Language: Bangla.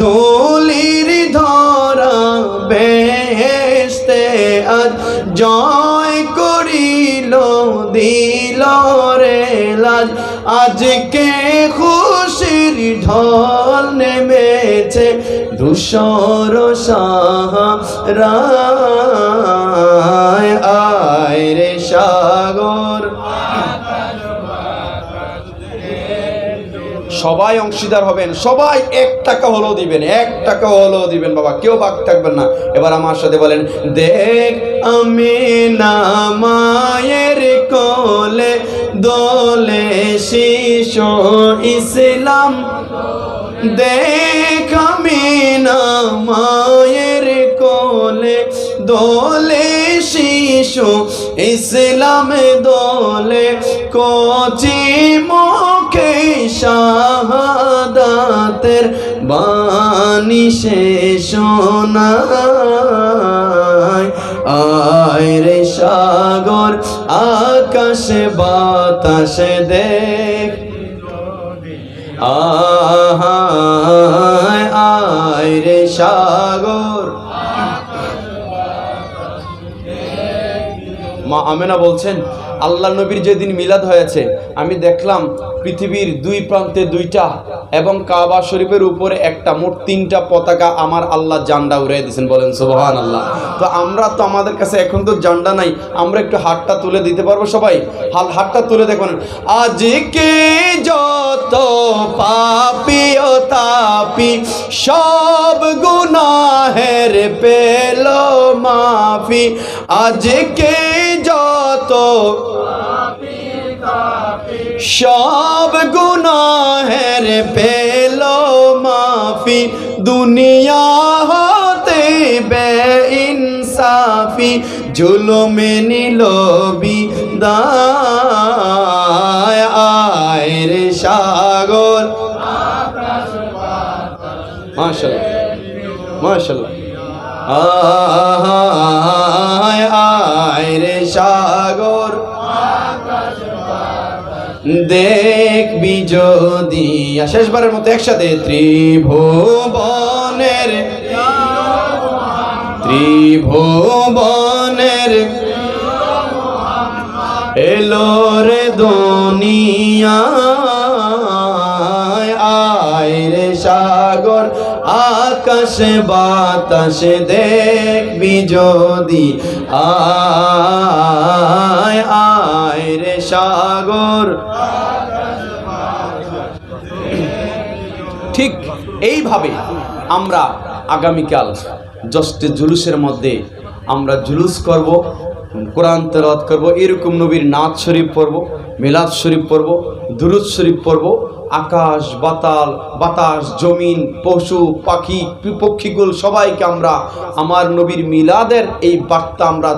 দোলির ধরা বেহেস্তে আজ জয় করিল, দিল রে লাজ। আজকে খুশির ঢল নেমেছে, ধূসর সাহারায় আয় রে সাগর। সবাই অংশীদার হবেন, সবাই এক টাকা হলেও দিবেন, এক টাকা হলেও দিবেন, বাবা, কেউ বাক থাকবেন না। এবার আমার সাথে বলেন, দেখ আমি না মায়ের কোলে, দোলে শিশু ইসলাম। দেখ আমি না মায়ের কোলে, দোলে শিশু ইসলাম, দোলে কচি মুখে শাহাদাতের বাণী সে শোনায়। আয় রে সাগর, আকাশে বাতাসে দেখ। আহায়, আয় রে সাগর মা আমেনা বলছেন, আল্লাহ নবীর যেদিন মিলাদ হয়েছে, আমি দেখলাম পৃথিবীর দুই প্রান্তে দুইটা এবং কাবা শরীফের উপরে একটা, মোট তিনটা পতাকা আমার আল্লাহ জান্ডা উড়াই দিয়েছেন বলেন সুবহান আল্লাহ তো আমরা তো আমাদের কাছে এখন তো জান্ডা নাই, আমরা একটু হাতটা তুলে দিতে পারব সবাই? হাল, হাতটা তুলে দেখুন। আজকে যত পাপি তাপি, সব গুনাহের পেল মাফি। আজকে যত সব গুনাহের পেল মাফি, দুনিয়া হতে বে ইনসাফি জুলুমে নিল বিদায়। সাগর। মাশাল্লাহ মাশাল্লাহ আয় আয় রে সাগর দেখবি যদি শেষবারের মতো একসাথে ত্রিভুবনের ত্রিভুবনের এলো রে দুনিয়া আয় রে সাগর আকাশে বাতাসে দেখবি যদি। আয় আয় রে সাগর। ঠিক এইভাবে আমরা আগামীকাল জস্টে জুলুসের মধ্যে আমরা জুলুস করব, কোরআন তেলাওয়াত করব, এরকম নবীর নাচ শরীফ পড়ব, মিলাদ শরীফ পড়ব, দুরুদ শরীফ পড়ব আকাশ, বাতাল, বাতাস, জমিন, পশু, পাখি পক্ষীগুল সবাইকে আমরা, আমার নবীর মিলাদের এই বার্তা আমরা